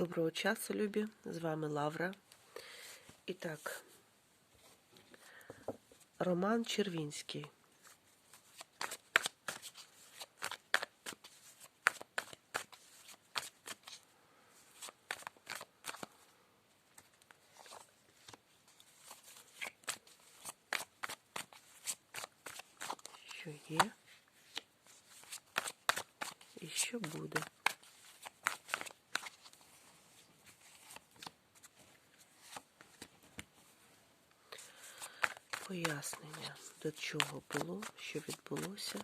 Доброго часу, любі! З вами Лавра. І так, Роман Червінський. Що є? І що буде? Пояснення, до чого було, що відбулося.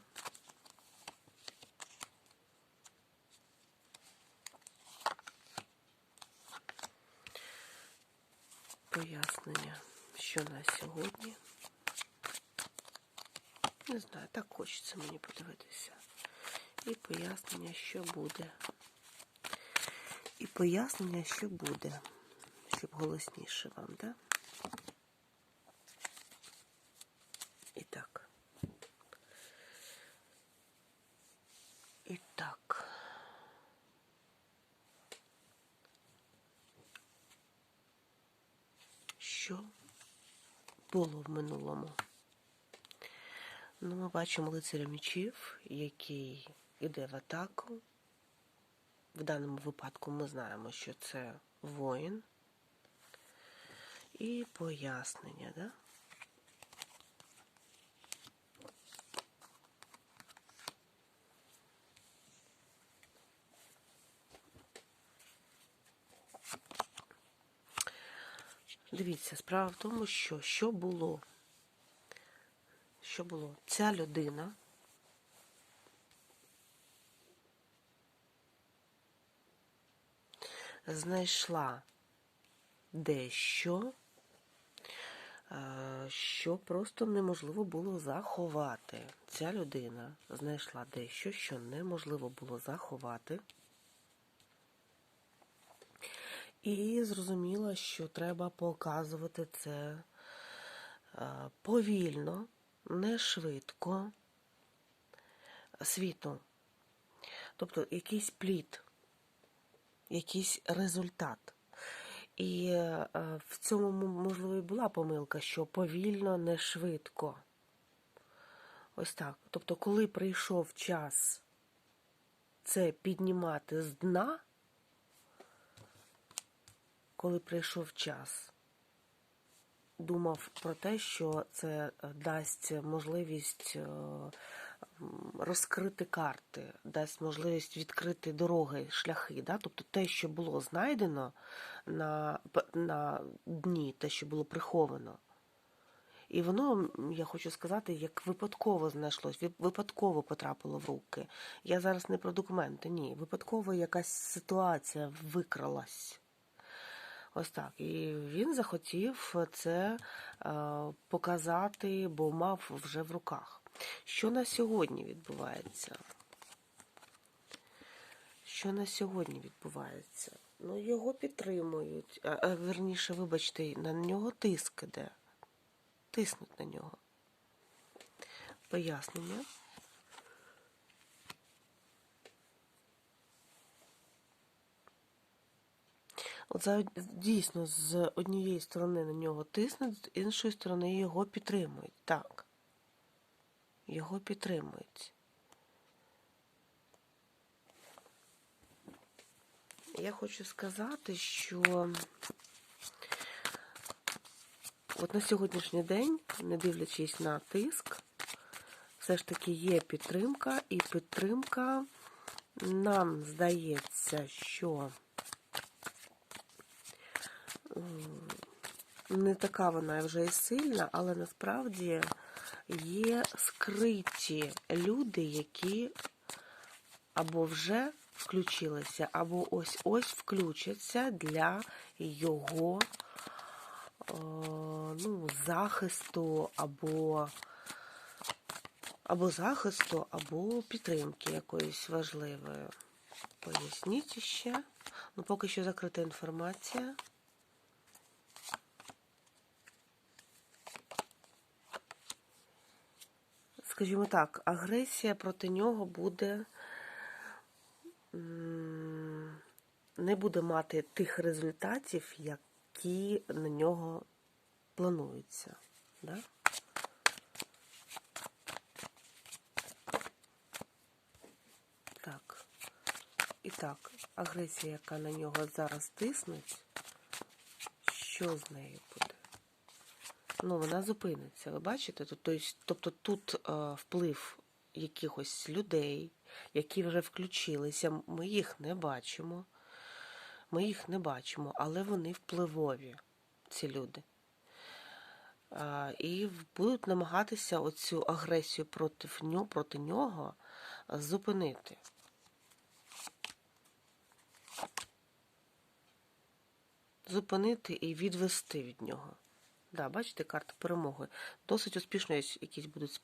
Пояснення, що на сьогодні. Не знаю, так хочеться мені подивитися. І пояснення, що буде. І пояснення, що буде. Щоб голосніше вам, так? Да? І так. І так. Що було в минулому? Ну, ми бачимо лицаря мечів, який іде в атаку. В даному випадку ми знаємо, що це воїн. І пояснення, да? Дивіться, справа в тому, що що було? Що було? Ця людина знайшла дещо, е, що просто неможливо було заховати. Ця людина знайшла дещо, що неможливо було заховати. І зрозуміла, що треба показувати це е, повільно, не швидко, світу. Тобто якийсь плід, якийсь результат. І е, в цьому, можливо, і була помилка, що повільно, не швидко. Ось так. Тобто, коли прийшов час це піднімати з дна, коли прийшов час, думав про те, що це дасть можливість розкрити карти, дасть можливість відкрити дороги, шляхи. Да? Тобто те, що було знайдено на, на дні, те, що було приховано. І воно, я хочу сказати, як випадково знайшлось, випадково потрапило в руки. Я зараз не про документи, ні. Випадково якась ситуація викралась. Ось так. І він захотів це показати, бо мав вже в руках. Що на сьогодні відбувається? Що на сьогодні відбувається? Ну, його підтримують. А, а, верніше, вибачте, на нього тиск іде. Тиснуть на нього. Пояснення. Дійсно з однієї сторони на нього тиснуть, з іншої сторони його підтримують. Так. Його підтримують. Я хочу сказати, що от на сьогоднішній день, не дивлячись на тиск, все ж таки є підтримка, і підтримка нам здається, що не така вона вже і сильна, але насправді є скриті люди, які або вже включилися, або ось-ось включаться для його ну, захисту, або або захисту, або підтримки якоїсь важливої. Поясніть ще. Ну, поки що закрита інформація. Скажімо так, агресія проти нього буде не буде мати тих результатів, які на нього плануються. Да? Так. І так, агресія, яка на нього зараз тиснуть, що з нею буде? Ну, вона зупиниться. Ви бачите? Тобто, тут е, вплив якихось людей, які вже включилися. Ми їх не бачимо. Ми їх не бачимо, але вони впливові, ці люди. А, і будуть намагатися оцю агресію проти нього, проти нього зупинити. Зупинити і відвести від нього. Да, бачите, карта перемоги. Досить успішно якісь будуть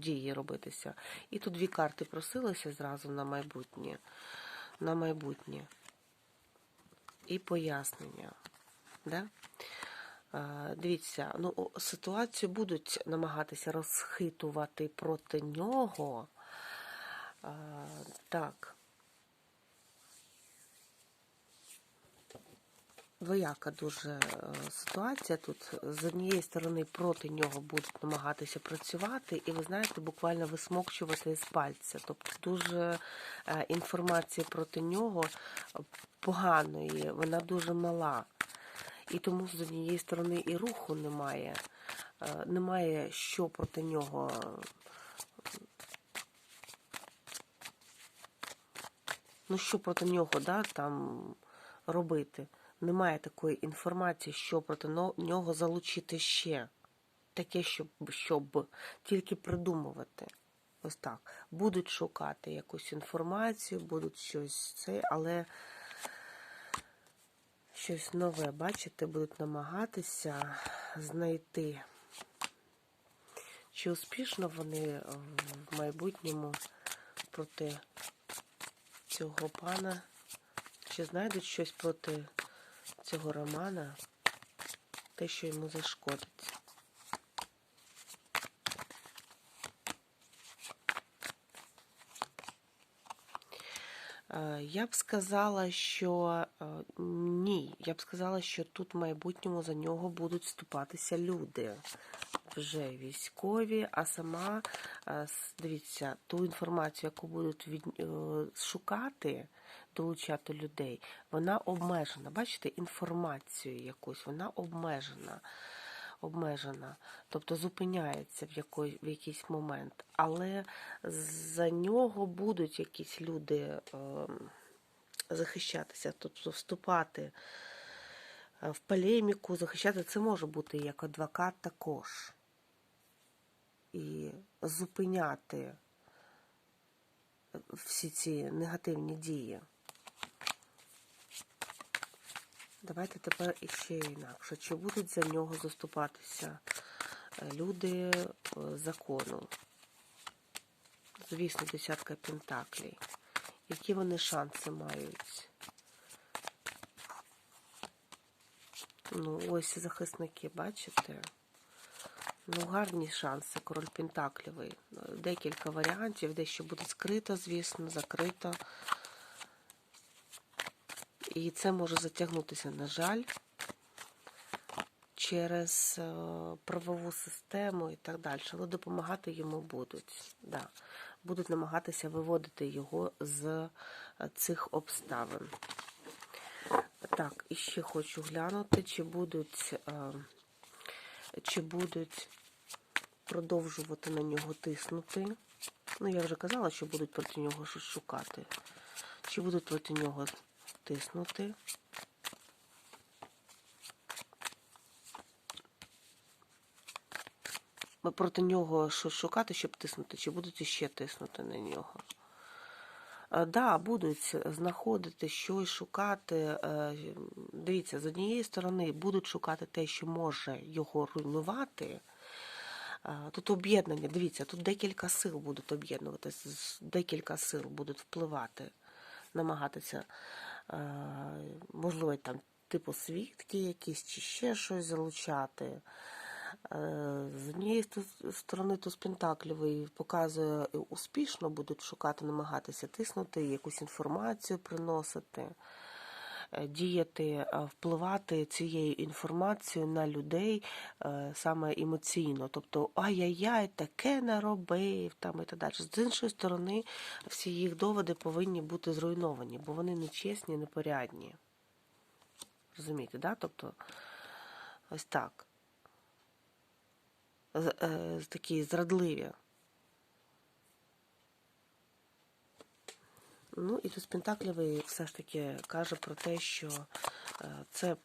дії робитися. І тут дві карти просилися зразу на майбутнє. На майбутнє. І пояснення. Да? Дивіться, ну, ситуацію будуть намагатися розхитувати проти нього. Так. Двояка дуже е, ситуація тут. З однієї сторони проти нього будуть намагатися працювати, і ви знаєте, буквально висмокчувати з пальця. Тобто дуже е, інформація проти нього поганої, вона дуже мала. І тому з однієї сторони і руху немає. Е, Немає що проти нього. Ну, що проти нього, да, там робити. Немає такої інформації, що проти нього залучити ще. Таке, щоб, щоб тільки придумувати. Ось так. Будуть шукати якусь інформацію, будуть щось це, але щось нове, бачите, будуть намагатися знайти. Чи успішно вони в майбутньому проти цього пана? Чи знайдуть щось проти цього романа, те, що йому зашкодить? Е, Я б сказала, що е, ні. Я б сказала, що тут в майбутньому за нього будуть вступатися люди. Вже військові, а сама, е, дивіться, ту інформацію, яку будуть від, е, шукати, долучати людей, вона обмежена. Бачите, інформацію якусь, вона обмежена. Обмежена, тобто зупиняється в, якой, в якийсь момент, але за нього будуть якісь люди е, захищатися, тобто вступати е, в полеміку, захищати це може бути як адвокат також. І зупиняти всі ці негативні дії. Давайте тепер іще інакше. Чи будуть за нього заступатися е, люди е, закону? Звісно, десятка пентаклей. Які вони шанси мають? Ну, ось захисники, бачите? Ну, гарні шанси, король Пентаклівий. Декілька варіантів, дещо буде скрито, звісно, закрито. І це може затягнутися, на жаль, через е, правову систему і так далі. Але допомагати йому будуть. Да. Будуть намагатися виводити його з е, цих обставин. Так, і ще хочу глянути, чи будуть, е, чи будуть продовжувати на нього тиснути. Ну, я вже казала, що будуть проти нього щось шукати. Чи будуть проти нього тиснути? Проти нього щось шукати, щоб тиснути, чи будуть іще тиснути на нього? Так, да, будуть знаходити щось шукати. Е, Дивіться, з однієї сторони будуть шукати те, що може його руйнувати. Е, Тут об'єднання, дивіться, тут декілька сил будуть об'єднуватися, декілька сил будуть впливати, намагатися, е, можливо, там, типу свідки якісь чи ще щось залучати. З однієї сто- сторони, туз Пентаклівий показує, е, успішно будуть шукати, намагатися тиснути, якусь інформацію приносити. е, діяти, е, впливати цією інформацією на людей саме емоційно. Тобто, ай-яй-яй, таке наробив там і так далі. З іншої сторони, всі їх доводи повинні бути зруйновані, бо вони нечесні, непорядні. Розумієте, да? Тобто, ось так. Е, Такі зрадливі. Ну і тут Пентаклівий все ж таки каже про те, що е, це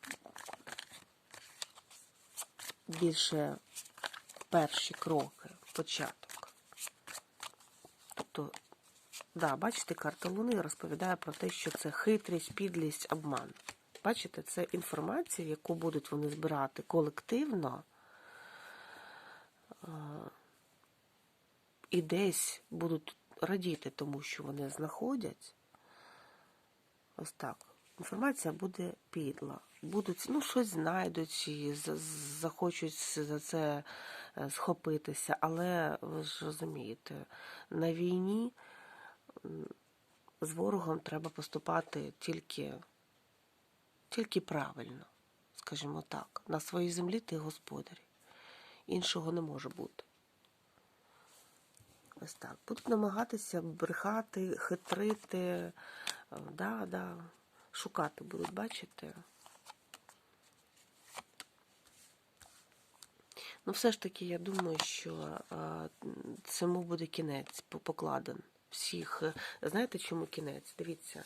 більше перші кроки, початок. Тобто, да, бачите, карта Луни розповідає про те, що це хитрість, підлість, обман. Бачите, це інформація, яку будуть вони збирати колективно. І десь будуть радіти тому, що вони знаходять. Ось так. Інформація буде підла. Будуть, ну, щось знайдуть і захочуть за це е, схопитися. Але ви ж розумієте, на війні з ворогом треба поступати тільки, тільки правильно, скажімо так. На своїй землі ти господар. Іншого не може бути. Ось так. Будуть намагатися брехати, хитрити, е, да, да, шукати будуть, бачите. Ну, все ж таки, я думаю, що е, цьому буде кінець покладен. Всіх, е, знаєте, чому кінець? Дивіться,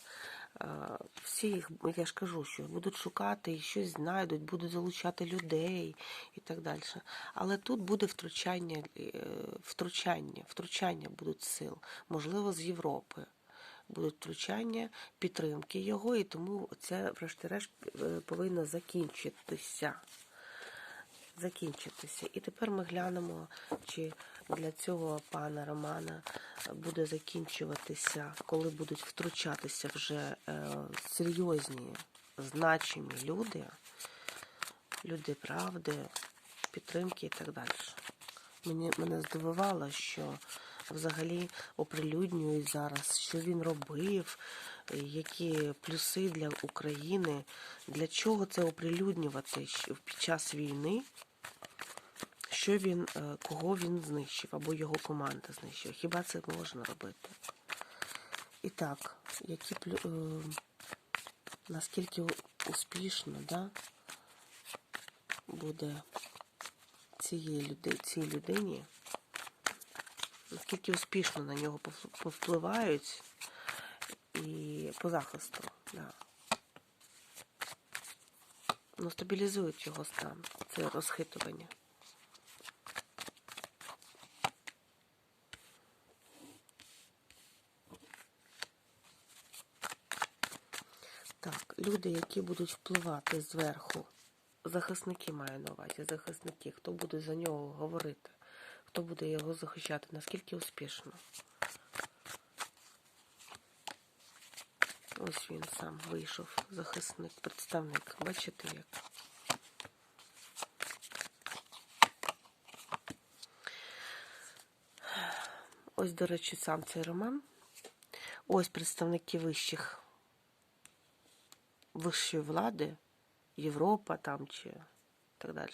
е, їх, я ж кажу, що будуть шукати і щось знайдуть, будуть залучати людей і так далі. Але тут буде втручання, е, втручання, втручання будуть сил, можливо, з Європи. Будуть втручання, підтримки його, і тому це, врешті-решт, е, повинно закінчитися закінчитися. І тепер ми глянемо, чи для цього пана Романа буде закінчуватися, коли будуть втручатися вже е, серйозні, значимі люди, люди правди, підтримки і так далі. Мені, мене здивувало, що взагалі оприлюднюють зараз, що він робив, які плюси для України, для чого це оприлюднювати під час війни, що він, е, кого він знищив, або його команда знищила. Хіба це можна робити? І так, які е, наскільки успішно да, буде цієї люди... цій людині, наскільки успішно на нього повп- повпливають і по захисту, да. Ну, стабілізують його стан. Це розхитування. Так, люди, які будуть впливати зверху, захисники маю на увазі, захисники, хто буде за нього говорити, хто буде його захищати, наскільки успішно. Ось він сам вийшов, захисник, представник. Бачите як? Ось, до речі, сам цей роман. Ось представники вищих вищої влади, Європа там чи так далі.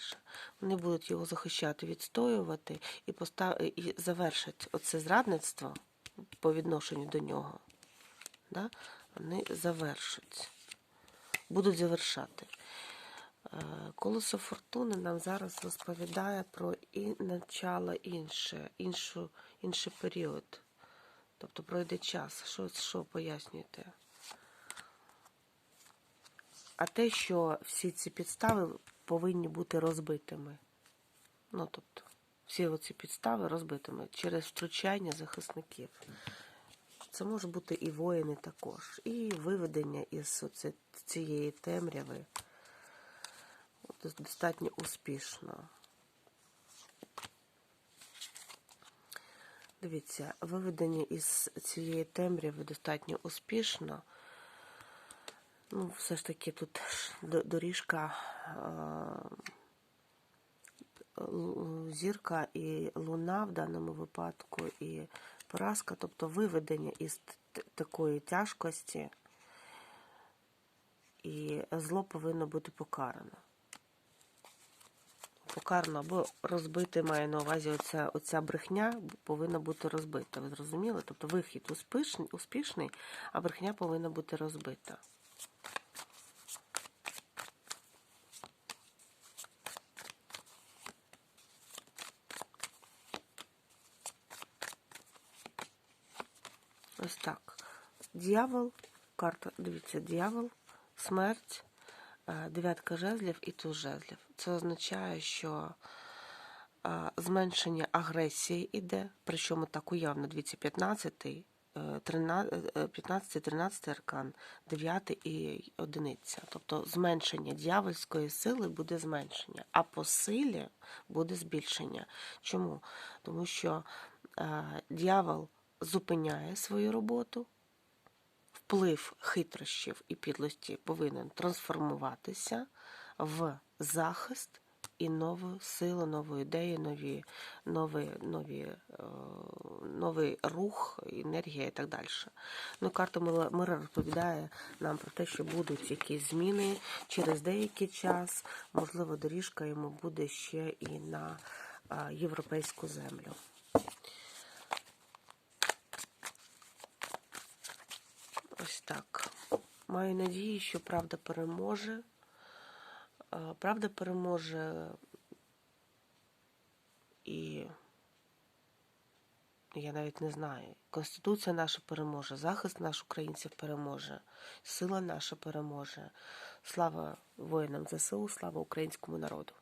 Вони будуть його захищати, відстоювати і постав... і завершать оце зрадництво по відношенню до нього. Да? Вони завершать. Будуть завершати. Е, Колесо фортуни нам зараз розповідає про і начало інше, іншу, інший період. Тобто пройде час. Що, що пояснюєте? А те, що всі ці підстави повинні бути розбитими. Ну, тобто, всі оці підстави розбитими через втручання захисників. Це може бути і воїни також, і виведення із цієї темряви достатньо успішно. Дивіться, виведення із цієї темряви достатньо успішно. Ну, все ж таки тут доріжка е, зірка і луна в даному випадку, і поразка, тобто виведення із такої тяжкості і зло повинно бути покарано. Покарано або розбити має на увазі оця, оця брехня повинна бути розбита. Ви зрозуміли? Тобто вихід успішний, успішний, а брехня повинна бути розбита. Ось так. Дьявол, карта, дивіться, дьявол, смерть, е, дев'ятка жезлів і туз жезлів. Це означає, що е, зменшення агресії іде, причому так уявно, дивіться, 15, 15, 13 аркан, 9 і одиниця. Тобто зменшення дьявольської сили буде зменшення, а по силі буде збільшення. Чому? Тому що е, дьявол зупиняє свою роботу, вплив хитрощів і підлості повинен трансформуватися в захист і нову силу, нову ідею, нові, нові, нові, е, новий рух, енергія і так далі. Ну, карта мира розповідає нам про те, що будуть якісь зміни через деякий час. Можливо, доріжка йому буде ще і на е, європейську землю. Ось так. Маю надію, що правда переможе. Правда переможе і я навіть не знаю. Конституція наша переможе, захист наш українців переможе, сила наша переможе. Слава воїнам ЗСУ, слава українському народу.